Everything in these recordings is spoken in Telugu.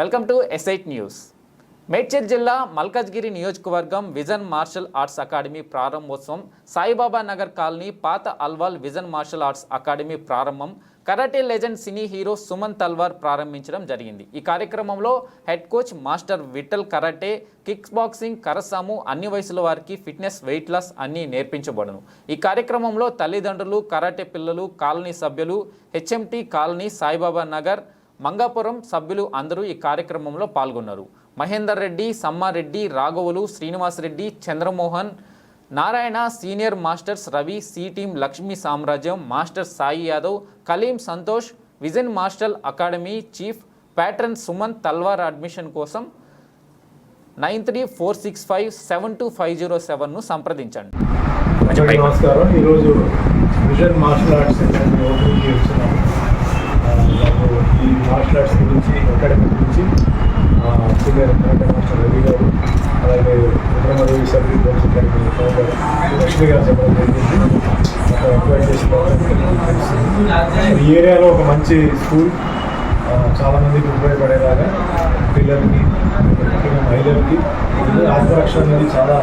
Welcome to SIT news Medchal జిల్లా మల్కజ్గిరి నియోజకవర్గం విజన్ మార్షల్ ఆర్ట్స్ అకాడమీ ప్రారంభోత్సవం సాయిబాబా నగర్ కాలనీ పాత Alwal vision martial arts academy ప్రారంభం karate legend cine hero Suman Talwar ప్రారంభించడం జరిగింది. ఈ కార్యక్రమంలో head coach master Vittal karate kicks boxing కరసాము అన్ని వయసుల వారికి ఫిట్నెస్ వెయిట్ లాస్ అన్నీ నేర్పించబడును. ఈ కార్యక్రమంలో తల్లిదండ్రులు కరాటే పిల్లలు కాలనీ సభ్యులు హెచ్ఎంటి కాలనీ సాయిబాబా నగర్ మంగాపురం సభ్యులు అందరూ ఈ కార్యక్రమంలో పాల్గొన్నారు. Mahender Reddy Sammareddy రాఘవులు Srinivasreddy Chandramohan Narayana senior masters Ravi C team Lakshmi Samrajyam master Sai Yadav Kaleem Santosh vision master academy chief patron Suman Talwar admission కోసం nine three four six five seven two five zero సెవెన్ను సంప్రదించండి. నమస్కారం. ఈరోజు విజన్ మార్షల్ ఆర్ట్స్ సెంటర్ని ఓపెనింగ్ చేస్తున్నాము ఆ, నాకు ఈ మార్షల్ ఆర్ట్స్ గురించి అకాడమీ గురించి ఆ, senior karate master Ravi garu అలాగే ఉత్తరమదేవి సర్వీ girls academy founder Lakshmi garu చెప్పడం జరిగింది ఈ ఏరియాలో ఒక మంచి స్కూల్. చాలామందికి చాలా మందికి ఉపయోగపడేలాగా పిల్లలకి ముఖ్యంగా మహిళలకి. ఆత్మరక్ష అనేది చాలా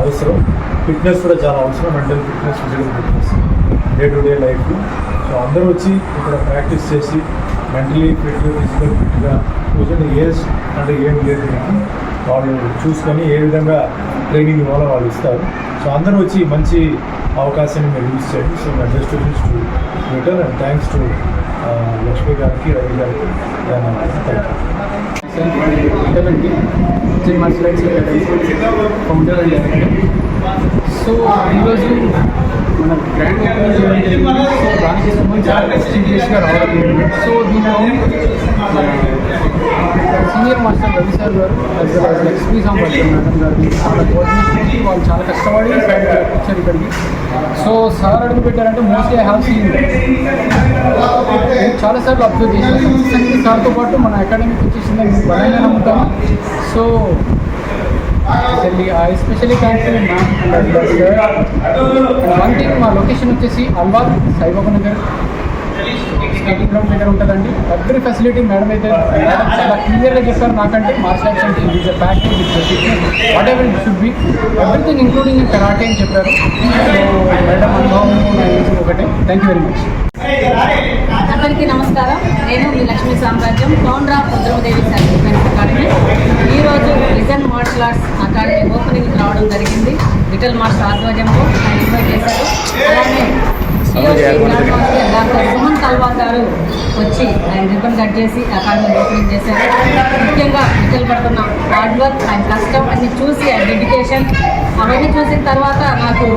అవసరం. ఫిట్నెస్ కూడా చాలా అవసరం. Mental fitness physical fitness day to day life so అందరూ వచ్చి ఇక్కడ ప్రాక్టీస్ చేసి మెంటలీ ఫిట్ ఫిజికల్ ఫిట్గా కూర్చొని ఏజ్ అంటే ఏం లేదు దీనికి. వాళ్ళు చూసుకొని ఏ విధంగా ట్రైనింగ్ ఇవ్వాలో వాళ్ళు ఇస్తారు. సో అందరూ వచ్చి మంచి అవకాశాన్ని మీరు యూజ్ చేయండి. So my best wishes to return and thanks to Lakshmi గారికి రవి గారికి. ధన్యవాదాలు. ఫౌండర్ సో ఈరోజు మన గ్రాండ్ సో దానికి సంబంధించి రావడం so senior master Ravi sir గారు as well as Lakshmi Sambarkar madam గారు చాలా కోఆర్డినేషన్ వాళ్ళు చాలా కష్టపడి వచ్చారు ఇక్కడికి. సో సార్ అడుగు పెట్టారంటే మోస్ట్లీ ఐ హ్యావ్ సీన్ చాలాసార్లు అబ్జర్వ్ చేశాను. ఖచ్చితంగా సార్తో పాటు మన అకాడమీకి వచ్చేసిందని బలంగా నమ్ముతాను so especially especially thank one thing మా లొకేషన్ వచ్చేసి అల్వాల్ సాయిబాబా నగర్. స్కేటింగ్ గ్రౌండ్ దగ్గర ఉంటుందండి. ఎవ్రీ ఫెసిలిటీ మేడం అయితే మేడం చాలా క్లియర్గా చెప్పారు నాకంటే. మార్షల్ ఆర్ట్స్ అంటే is fitness whatever it should be everything including in karate అని చెప్పారు. మేడం అనుభవం ఒకటే. థ్యాంక్ యూ వెరీ మచ్ అందరికీ నమస్కారం. నేను మీ Lakshmi Samrajyam founder of Rudramadevi certificate academy ఈరోజు vision martial arts academy opening రావడం జరిగింది. లిటిల్ మాస్టర్ ఆధ్వర్యంలో ఆయన ఇన్వైట్ చేశారు. అలానే సారు వచ్చి ఆయన రిబ్బన్ కట్ చేసి అకాడమీ ఓపెనింగ్ చేశారు. ముఖ్యంగా లిటిల్ పడుతున్న హార్డ్ వర్క్ ఆయన కష్టం అన్ని చూసి ఆయన డెడికేషన్ అవన్నీ చూసిన తర్వాత నాకు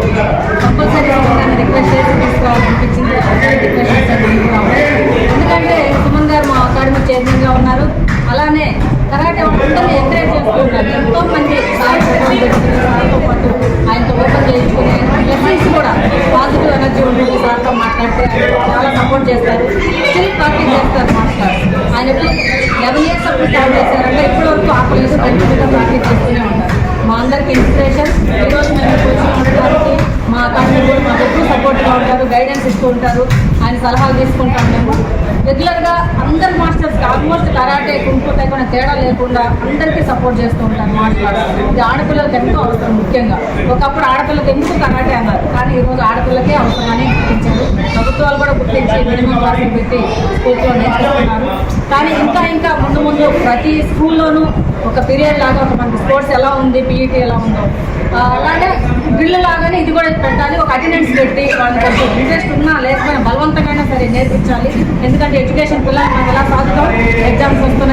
కంపల్సరీ రిక్వెస్ట్ చేసి తీసుకోవాలనిపించింది రిక్వెస్ట్ చేశాను లెవెన్ స్టార్ట్ చేశారంటే ఇప్పటి వరకు ఆపలేదు కంటిన్యూగా ప్రాక్టీస్ చేస్తూనే ఉంటారు మా అందరికి ఇన్స్పిరేషన్ ఈరోజు మేము కూర్చొని ఉండడానికి మా అకాడమీ మా దగ్గర సపోర్ట్గా ఉంటారు గైడెన్స్ ఇస్తూ ఉంటారు. ఆయన సలహాలు తీసుకుంటాం మేము రెగ్యులర్గా అందరు మాస్టర్స్కి ఆల్మోస్ట్ కరాటే కుంపు తేడా లేకుండా అందరికీ సపోర్ట్ చేస్తూ ఉంటారు మాట్లాడాలి. ఇది ఆడపిల్లలకు ఎంతో అవసరం ముఖ్యంగా. ఒకప్పుడు ఆడపిల్లకి ఎందుకు కరాటే అన్నారు? కానీ ఈరోజు ఆడపిల్లకే అవసరమని గుర్తించారు. ప్రభుత్వాలు కూడా గుర్తించి మినిమం క్లాసులు పెట్టి స్కూల్స్లో నేర్చుకుంటున్నారు కానీ ఇంకా ఇంకా ముందు ముందు ప్రతి స్కూల్లోనూ ఒక పీరియడ్ లాగా ఒక మనకి స్పోర్ట్స్ ఎలా ఉంది పీఈటీ ఎలా ఉందో. అలాగే డ్రిల్ లాగానే ఇది కూడా పెట్టాలి. ఒక అటెండెన్స్ పెట్టి వాళ్ళకి కొంచెం ఇంట్రెస్ట్ ఉన్నా లేకపోయినా బలవంతంగా సరే నేర్పించాలి. ఎందుకంటే ఎడ్యుకేషన్ పిల్లలు మనం ఎలా సాగుతాం ఎగ్జామ్స్ వస్తున్నాయి.